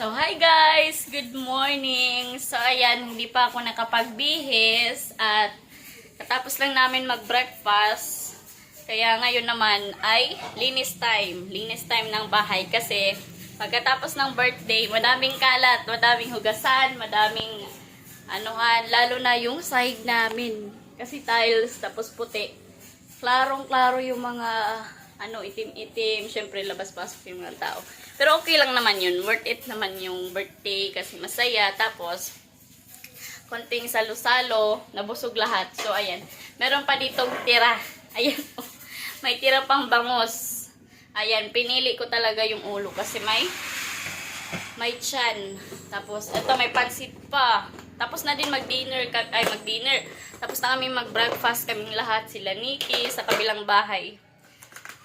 So, hi guys! Good morning! So, ayan, hindi pa ako nakapagbihis at katapos lang namin mag-breakfast. Kaya ngayon naman ay linis time. Linis time ng bahay kasi pagkatapos ng birthday, madaming kalat, madaming hugasan, madaming anuhan, lalo na yung sahig namin. Kasi tiles, tapos puti. Klarong-klaro yung mga ano, itim-itim. Siyempre, labas-pasok yung mga tao. Pero okay lang naman yun. Worth it naman yung birthday kasi masaya. Tapos, konting salo-salo, nabusog lahat. So, ayan. Meron pa ditong tira. Ayan. May tira pang bangos. Ayan, pinili ko talaga yung ulo kasi may may chan. Tapos, eto may pansit pa. Tapos na din mag-dinner, ay mag-dinner. Tapos na kami mag-breakfast kaming lahat. Sila Nikki sa kabilang bahay.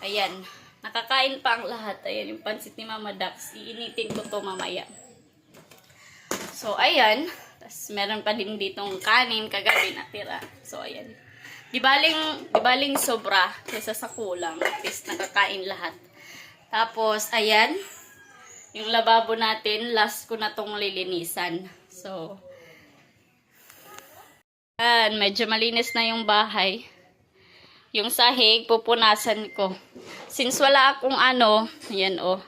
Ayan. Nakakain pa ang lahat. Ayan yung pansit ni Mama Dax. Iinitin ko to mamaya. So, ayan. Tapos, meron pa din ditong kanin kagabi na tira. So, ayan. Di baling, di baling sobra kaysa sa kulang. Least nakakain lahat. Tapos, ayan. Yung lababo natin, last ko na tong lilinisan. So, ayan, medyo malinis na yung bahay. Yung sahig, pupunasan ko. Since wala akong ano, ayan oh.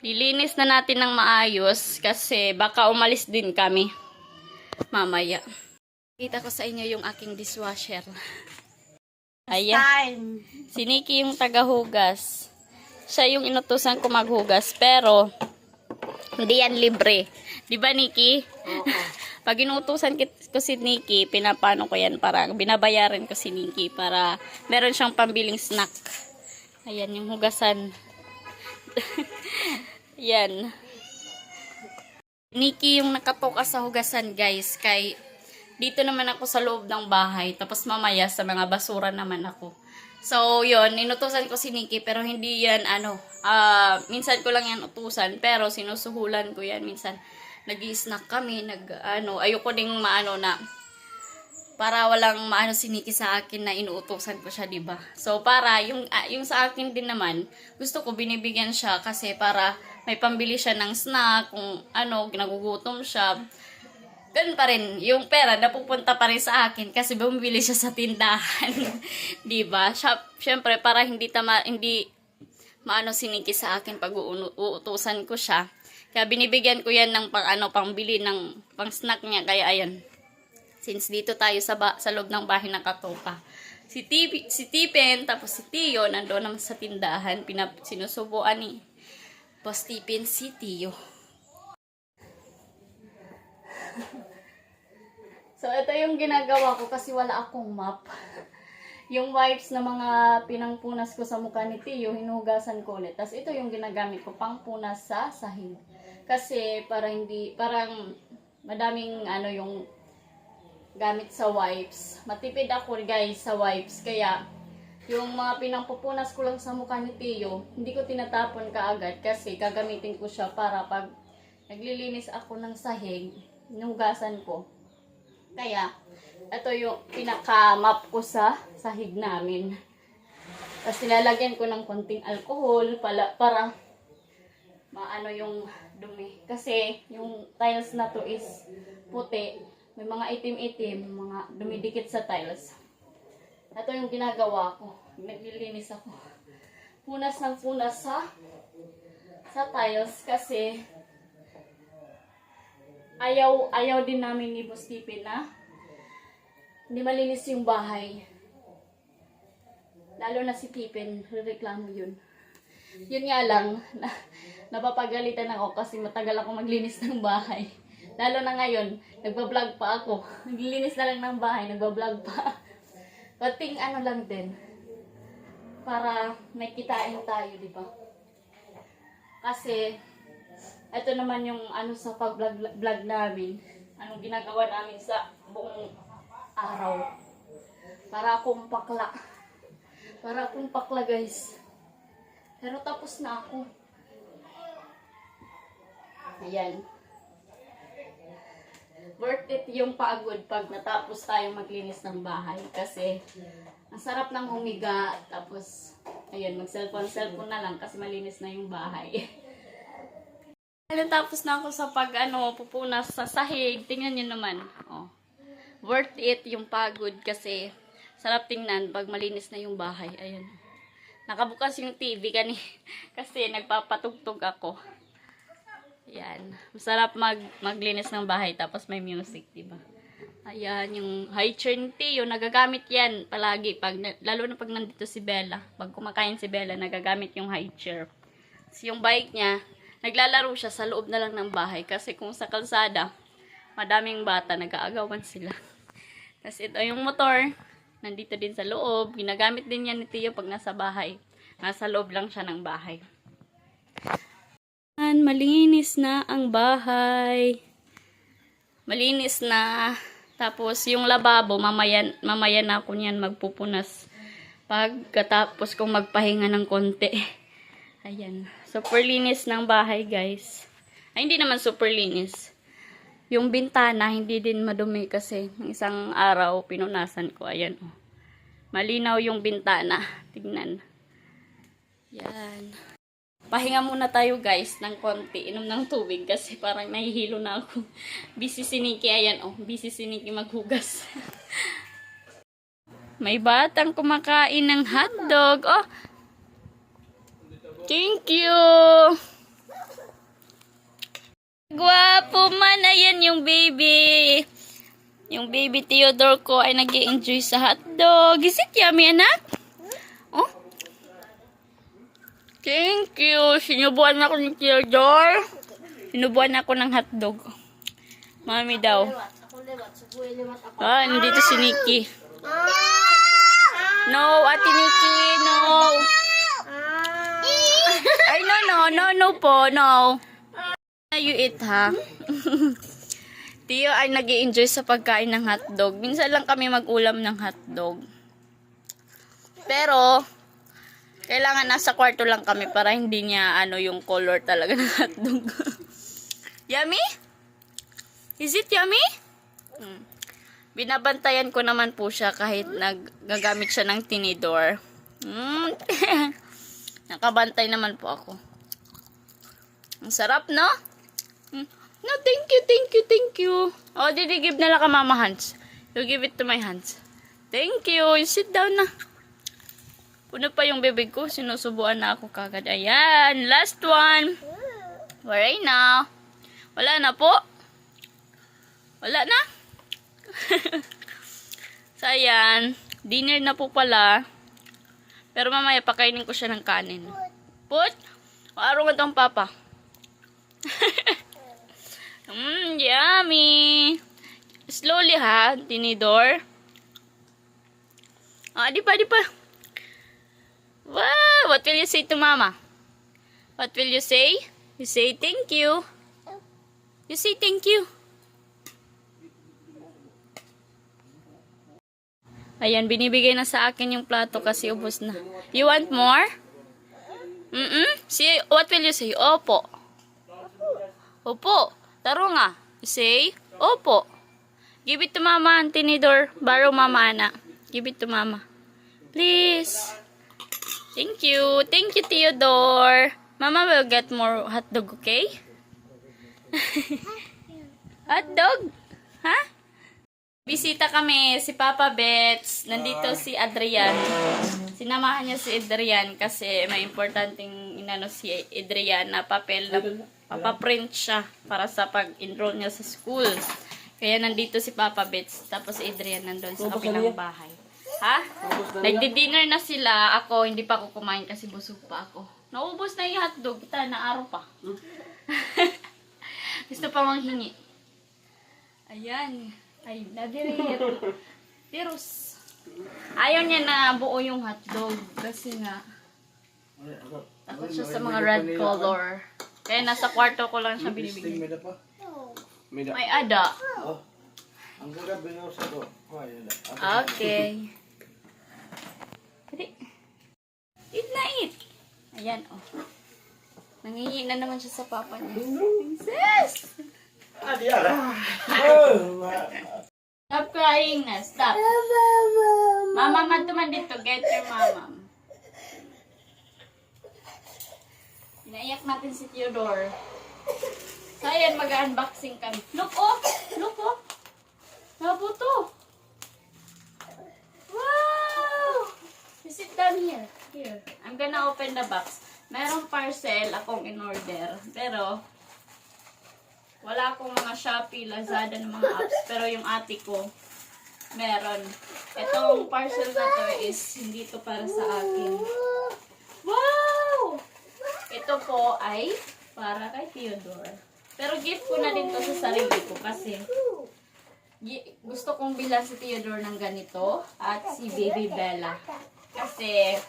Lilinis na natin ng maayos kasi baka umalis din kami. Mamaya. Kita ko sa inyo yung aking dishwasher. Ayan. Si Nikki yung tagahugas. Siya yung inutusan ko maghugas. Pero, hindi yan libre. Di ba, Nikki? Pag inutusan ko si Nikki, pinapano ko yan para binabayaran ko si Nikki para meron siyang pambiling snack. Ayan, yung hugasan. yan. Nikki yung nakatoka sa hugasan, guys. Kay, dito naman ako sa loob ng bahay. Tapos mamaya sa mga basura naman ako. So, yun, inutusan ko si Nikki, pero hindi yan, ano, ah, minsan ko lang yan utusan, pero sinusuhulan ko yan, minsan, nag snack kami, nag, ano, ayoko ding maano na, para walang maano si Nikki sa akin na inuutosan ko siya, 'di ba? So para yung ah, yung sa akin din naman, gusto ko binibigyan siya kasi para may pambili siya ng snack, kung ano, ginagugutom siya. Ganun pa rin, yung pera napupunta pa rin sa akin kasi bumibili siya sa tindahan. 'Di ba? Syempre para hindi tama hindi maano si Nikki sa akin pag uutusan ko siya. Kaya binibigyan ko yan ng pang ano pambili ng pang snack niya kaya ayan. Since dito tayo sa ba- sa loob ng bahay ng Katoka. Si Tipi, si Tipin tapos si Tio nandoon naman sa tindahan pinap sinusubuan ni Boss Tipin si Tio. So, ito yung ginagawa ko kasi wala akong map. Yung wipes na mga pinangpunas ko sa mukha ni Tio, hinugasan ko ulit. Tapos ito yung ginagamit ko pang punas sa sahig. Kasi para hindi, parang madaming ano yung gamit sa wipes. Matipid ako guys sa wipes. Kaya yung mga pinangpupunas ko lang sa mukha ni Tio, hindi ko tinatapon kaagad kasi gagamitin ko siya para pag naglilinis ako ng sahig, hinugasan ko. Kaya, ito yung pinaka-map ko sa sahig namin. Tapos nilalagyan ko ng konting alcohol pala, para maano yung dumi. Kasi yung tiles na to is puti. May mga itim-itim, mga dumidikit sa tiles. Ito yung ginagawa ko. Naglilinis ako. Punas ng punas sa sa tiles kasi ayaw ayaw din namin ni Boss Tipin na hindi malinis yung bahay. Lalo na si Tipin, reklamo yun. Yun nga lang, na, napapagalitan ako kasi matagal ako maglinis ng bahay. Lalo na ngayon, nagbablog pa ako. Naglilinis na lang ng bahay, nagbablog pa. Pating ano lang din, para may kitain tayo, di ba? Kasi, ito naman yung ano sa pag-vlog vlog namin. Anong ginagawa namin sa buong araw. Para akong pakla. Para akong pakla, guys. Pero tapos na ako. Ayan. Worth it yung pagod pag natapos tayong maglinis ng bahay. Kasi, ang sarap ng humiga. Tapos, ayun, mag-cellphone-cellphone na lang kasi malinis na yung bahay. Ano, tapos na ako sa pag, ano, pupunas sa sahig. Tingnan nyo naman. Oh. Worth it yung pagod kasi sarap tingnan pag malinis na yung bahay. Ayun. Nakabukas yung TV kani kasi nagpapatugtog ako. Yan. Masarap mag maglinis ng bahay tapos may music, di ba? Ayan, yung high chair ni Tio, nagagamit yan palagi. Pag, lalo na pag nandito si Bella. Pag kumakain si Bella, nagagamit yung high chair. Tapos yung bike niya, naglalaro siya sa loob na lang ng bahay. Kasi kung sa kalsada, madaming bata, nag-aagawan sila. Tapos ito yung motor, nandito din sa loob. Ginagamit din yan ni Tio pag nasa bahay. Nasa loob lang siya ng bahay. Ayan, Malinis na ang bahay. Malinis na. Tapos yung lababo, mamaya, mamaya na ako niyan magpupunas. Pagkatapos kong magpahinga ng konti. Ayan. Super linis ng bahay, guys. Ay, hindi naman super linis. Yung bintana, hindi din madumi kasi ng isang araw, pinunasan ko. Ayan, oh. Malinaw yung bintana. Tingnan. Yan. Pahinga muna tayo, guys, ng konti. Inom ng tubig kasi parang nahihilo na ako. Busy si Nikki. Ayan, oh. Busy si Nikki maghugas. May batang kumakain ng hotdog. Oh, Thank you! Gwapo man! Ayan yung baby! Yung baby Theodore ko ay nag enjoy sa hotdog. Is it yummy, anak? Oh? Thank you! Sinubuan ako ni Theodore. Sinubuan ako ng hotdog. Mami daw. Ah, nandito si Nikki. No, Ate Nikki, no. Ay, no, no, no, no po, no. You eat, ha? Tiyo ay nag enjoy sa pagkain ng hotdog. Minsan lang kami mag-ulam ng hotdog. Pero, kailangan nasa kwarto lang kami para hindi niya ano yung color talaga ng hotdog. yummy? Is it yummy? Hmm. Binabantayan ko naman po siya kahit naggagamit siya ng tinidor. Mm. Nakabantay naman po ako. Ang sarap, no? No, thank you, thank you, thank you. Oh, didi give na lang ka mama hands. You give it to my hands. Thank you. You sit down na. Puno pa yung bibig ko. Sinusubuan na ako kagad. Ayan. Last one. Where now? Wala na po. Wala na. so, ayan. Dinner na po pala. Pero mamaya pakainin ko siya ng kanin. Put? Maaro nga tong papa. Mmm, yummy. Slowly ha, tinidor. Ah, di pa, di pa. Wow, what will you say to mama? What will you say? You say thank you. You say thank you. Ayan, binibigay na sa akin yung plato kasi ubos na. You want more? Mm-mm. What will you say? Opo. Opo. Taro nga. You say, Opo. Give it to mama, Antinidor. Borrow mama, ana. Give it to mama. Please. Thank you. Thank you, Theodore. Mama will get more hotdog, okay? hotdog? Ha? Bisita kami si Papa Bets. Nandito si Adrian. Sinamahan niya si Adrian kasi may importanteng inano si Adrian na papel na papaprint siya para sa pag-enroll niya sa school. Kaya nandito si Papa Bets. Tapos si Adrian nandun sa kabilang bahay. Ha? Nagdi-dinner na sila. Ako, hindi pa ako kumain kasi busog pa ako. Naubos na yung hotdog. Kita, naaro pa. Gusto pa manghingi. Ayan. Ay, nadirir. Tirus. Ayaw niya na buo yung hotdog. Kasi nga, takot siya sa mga red color. Kaya nasa kwarto ko lang siya binibigay. May pa? May May ada. Oh. Ang ganda binaw sa to. Oh, yun na. Okay. Dali. Eat na eat. Ayan, oh. Nangihi na naman siya sa papa niya. Princess! Di ara. Ma- Stop crying na. Stop. Mama, man tuman dito. Get your mama. Inaiyak natin si Theodore. So, ayan, mag-unboxing kami. Look, oh! Look, oh! Nabuto! Wow! You sit down here. Here. I'm gonna open the box. Merong parcel akong in-order. Pero, wala akong mga Shopee, Lazada ng mga apps. Pero yung ate ko, meron. Itong parcel na to is hindi to para sa akin. Ito po ay para kay Theodore. Pero gift ko na din to sa sarili ko kasi gusto kong bilang si Theodore ng ganito at si Baby Bella. Kasi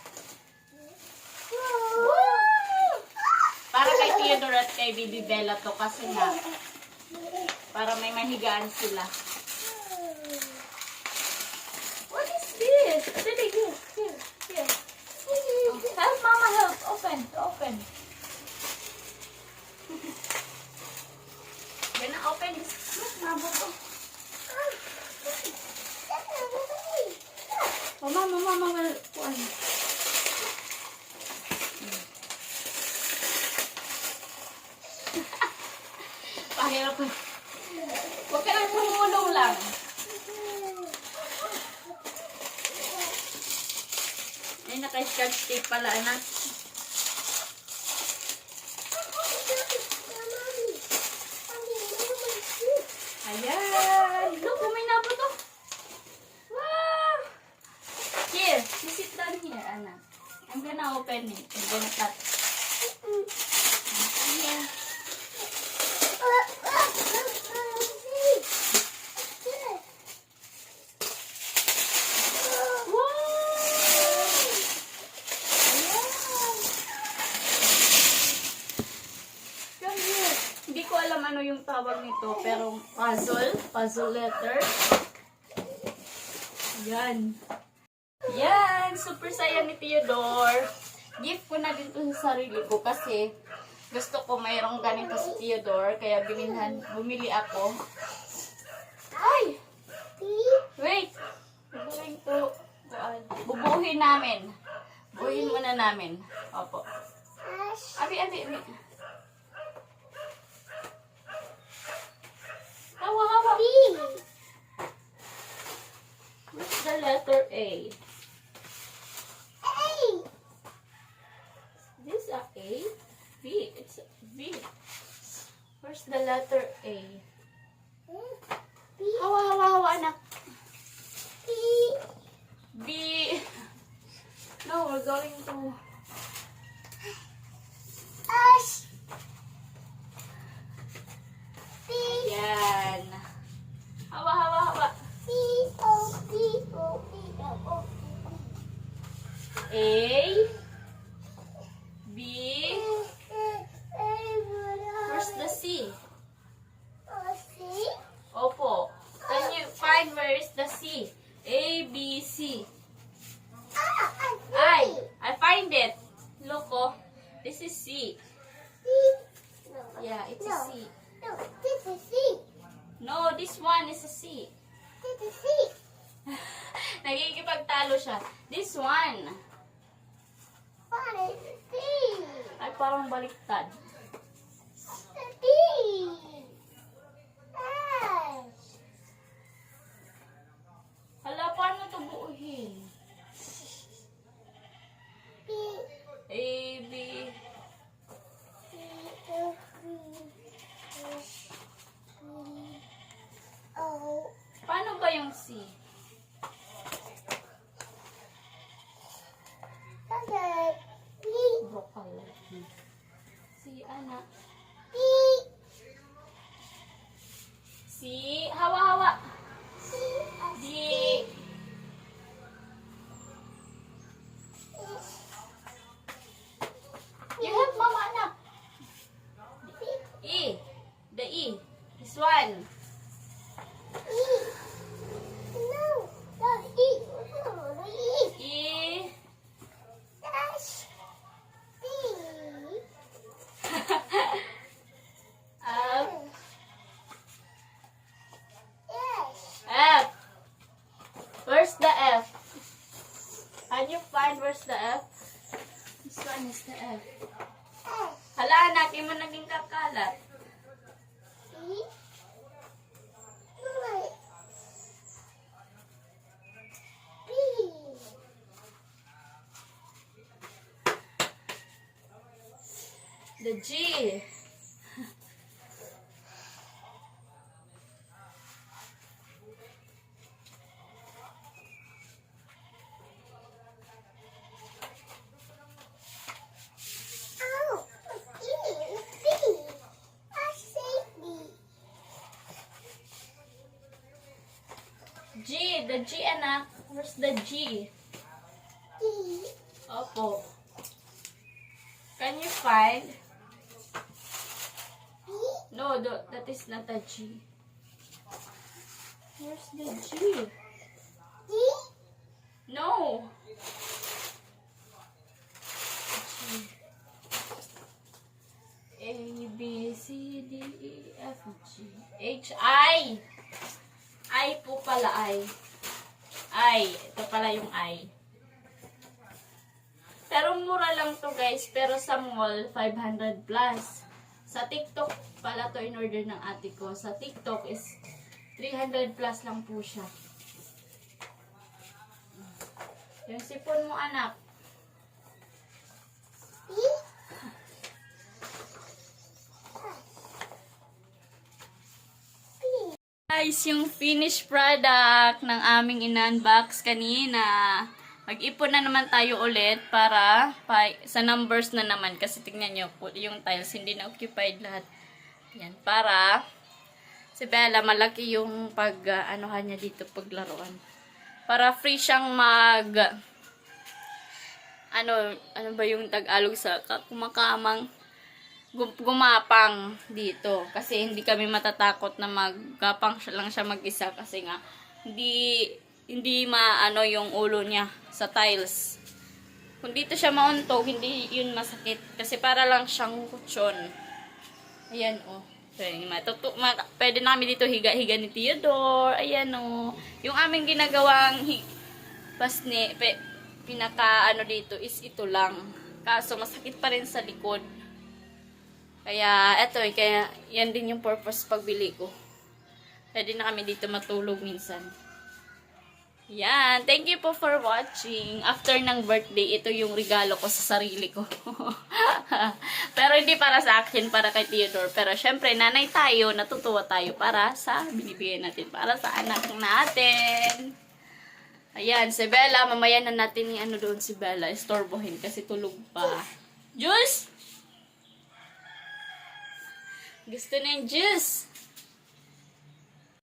para kay Theodore at kay Baby Bella to kasi na para may mahigaan sila. What is this? Dali, here, here, here. Help, Mama, help. Open, open. Gonna open this. Nabuto. Oh, Mama, Mama, will... Kuan. Pahirap ko. Huwag ka lang tumulong lang. Ay, naka-scotch tape pala, anak. Ayan! Look, oh, may nabuto. Wow! Here, you sit down here, anak. I'm gonna open it. I'm gonna cut. Here. Come here. Hindi ko alam ano yung tawag nito, pero puzzle, puzzle letter. Yan. Yan, super saya ni Theodore. Gift ko na din sa sarili ko kasi gusto ko mayroong ganito si Theodore, kaya binilhan, bumili ako. Ay! Wait! Bubuhin ko. Bubuhin namin. Bubuhin muna namin. Opo. Abi, abi, abi. Hawa. What's the letter A? A. This a A? B. It's a V. Where's the letter A? Hawa, hawa, hawa, anak. B. B. No, we're going to... Yan. This one is a C. This is C. Nagkikipagtalo siya. This one. What is C? Ay, parang baliktad. spicy. G. Ow! B. I say B. G. The G, anak. Where's the G? D. Opo. Can you find? No, the, that is not a G. Where's the G? D. No. G. A, B, C, D, E, F, G. H, I. I po pala, I. I. Ito pala yung I. Pero mura lang to guys. Pero sa mall, 500 plus. Sa TikTok pala to in order ng ate ko. Sa TikTok is 300 plus lang po siya. Yung sipon mo anak. Guys, yung finished product ng aming in-unbox kanina. Mag-ipon na naman tayo ulit para pa, sa numbers na naman. Kasi tingnan nyo yung tiles hindi na occupied lahat. Yan, para si Bella malaki yung pag, uh, anuhan niya dito, paglaruan. Para free siyang mag, ano, ano ba yung Tagalog sa ka- kumakamang gum- gumapang dito kasi hindi kami matatakot na maggapang siya lang siya mag-isa kasi nga hindi hindi maano yung ulo niya sa tiles. Kung dito siya mauntog, hindi yun masakit kasi para lang siyang kutsyon. Ayan oh. Pwede, matutu ma namin dito higa-higa ni Theodore. Ayan oh. Yung aming ginagawang pasne, pe, pinaka ano dito is ito lang. Kaso masakit pa rin sa likod. Kaya, eto eh, kaya yan din yung purpose pagbili ko. Pwede na kami dito matulog minsan. Yan, thank you po for watching. After ng birthday, ito yung regalo ko sa sarili ko. Pero hindi para sa akin, para kay Theodore. Pero syempre, nanay tayo, natutuwa tayo para sa binibigay natin, para sa anak natin. Ayan, si Bella, mamaya na natin yung ano doon si Bella, istorbohin kasi tulog pa. Juice! Gusto na yung juice.